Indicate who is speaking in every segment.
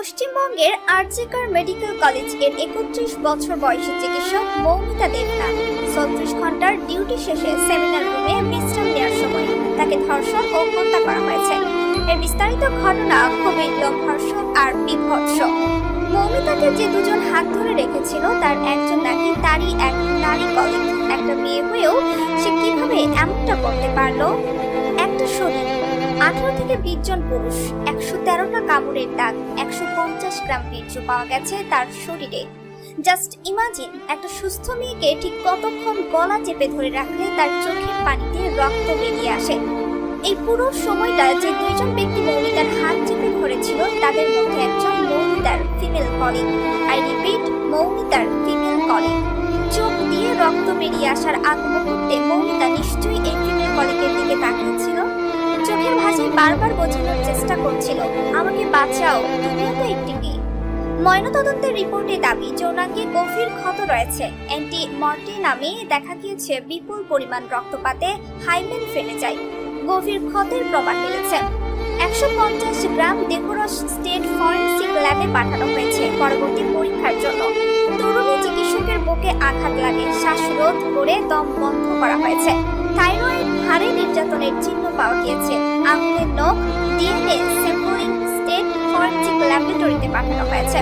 Speaker 1: পশ্চিমবঙ্গের আরজিকার মেডিকেল কলেজের একত্রিশ বছর বয়সী চিকিৎসক মৌমিতা দেবনাথ। ছত্রিশ ঘণ্টার ডিউটি শেষে সেমিনার রুমে বিশ্রাম নেওয়ার সময় তাকে ধর্ষণ ও হত্যা করা হয়েছে। এর বিস্তারিত ঘটনা খুবই লোমহর্ষক আর বিভৎস। মৌমিতাকে যে দুজন হাত ধরে রেখেছিল, তার একজন নাকি তারই এক নারী কলিগ একটা মেয়ে হয়েও সে কীভাবে এমনটা করতে পারল? একটা শরীর আঠারো থেকে বিশ জন পুরুষ, একশো তেরোটা কামড়ের দাগ। একশো পঞ্চাশ গ্রাম বীর্য পাওয়া গেছে তার শরীরে। জাস্ট ইমাজিন, একটা সুস্থ মেয়েকে ঠিক কতক্ষণ গলা চেপে ধরে রাখলে তার চোখের পানিতে রক্ত বেরিয়ে আসে। এই পুরো সময়টা যে দুইজন ব্যক্তি মৌমিতার হাত চেপে ধরেছিল, তাদের মধ্যে একজন মৌমিতার ফিমেল কলিগ আই রিপিট মৌমিতার ফিমেল কলিগ চোখ দিয়ে রক্ত বেরিয়ে আসার আগ মুহূর্তে মৌমিতা নিশ্চয়ই এই ফিমেল কলিগের দিকে তাকিয়েছিল। বারবার বোঝানোর চেষ্টা করছিল, আমাকে বাঁচাও, তুমিও তো একটি মেয়ে। ময়নাতদন্তের রিপোর্টে দাবি, যৌনাঙ্গে গভীর ক্ষত রয়েছে। অ্যান্টি মর্টি নামে দেখা গিয়েছে বিপুল পরিমাণ রক্তপাতে হাইমেন ফেলে যায়। গভীর ক্ষতের প্রমাণ মিলেছে। একশো পঞ্চাশ গ্রাম দেহরস স্টেট ফরেন্সিক ল্যাবে পাঠানো হয়েছে পরবর্তী পরীক্ষার জন্য। তরুণী চিকিৎসকের বুকে আঘাত লাগে, শ্বাসরোধ করে দম বন্ধ করা হয়েছে। থাইরয়েড হাড়ে নির্যাতনের চিহ্ন পাওয়া গিয়েছে। আঙুলের নখ ডিএনএ স্যাম্পলিং স্টেট ফরেন্সিক ল্যাবরেটরিতে পাঠানো হয়েছে।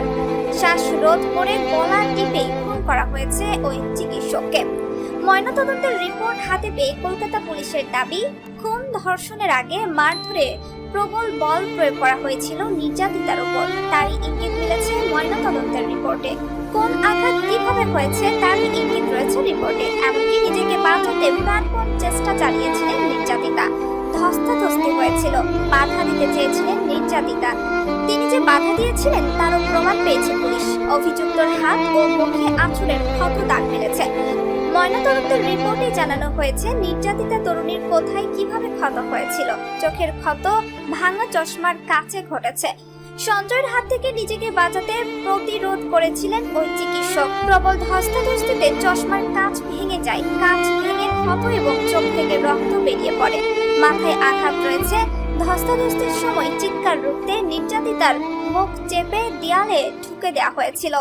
Speaker 1: শ্বাসরোধ করে গলা টিপে খুন করা হয়েছে ওই চিকিৎসককে। ময়নাতদন্তের রিপোর্ট হাতে পেয়ে কলকাতা পুলিশের দাবি, খুন ধর্ষণের আগে মারধরে প্রবল বল প্রয়োগ করা হয়েছিল নির্যাতিতার উপর। তারই ইঙ্গিত মিলেছে ময়নাতদন্তের রিপোর্টে। কোন আঘাত কীভাবে হয়েছে তারই ইঙ্গিত রয়েছে রিপোর্টে। এমনকি নিজেকে বাঁচাতে প্রাণপণ চেষ্টা চালিয়েছিলেন নির্যাতিতা। ধস্তাধস্তি হয়েছিল। বাধা দিতে চেয়েছিলেন নির্যাতিতা। তিনি যে বাধা দিয়েছিলেন, তারও প্রমাণ পেয়েছে পুলিশ। অভিযুক্তর হাত ও মুখে ক্ষত দাগ রিপোর্টে জানানো হয়েছে, নির্যাতিতা তরুণীর কোথায় কীভাবে ক্ষত হয়েছিল। চোখের ক্ষত, ভাঙা চশমার কাছে ঘটেছে। সঞ্জয়ের হাত থেকে নিজেকে বাঁচাতে প্রতিরোধ করেছিলেন ওই চিকিৎসক। প্রবল ধস্তাধস্তিতে চশমার কাঁচ ভেঙে যায়, কাঁচ ভেঙে ক্ষত এবং চোখ থেকে রক্ত বেরিয়ে পড়ে। মাথায় আঘাত রয়েছে। ধস্তাধস্তির সময় চিৎকার রুখতে নির্যাতিতার মুখ চেপে দেয়ালে ঢুকে দেওয়া হয়েছিল।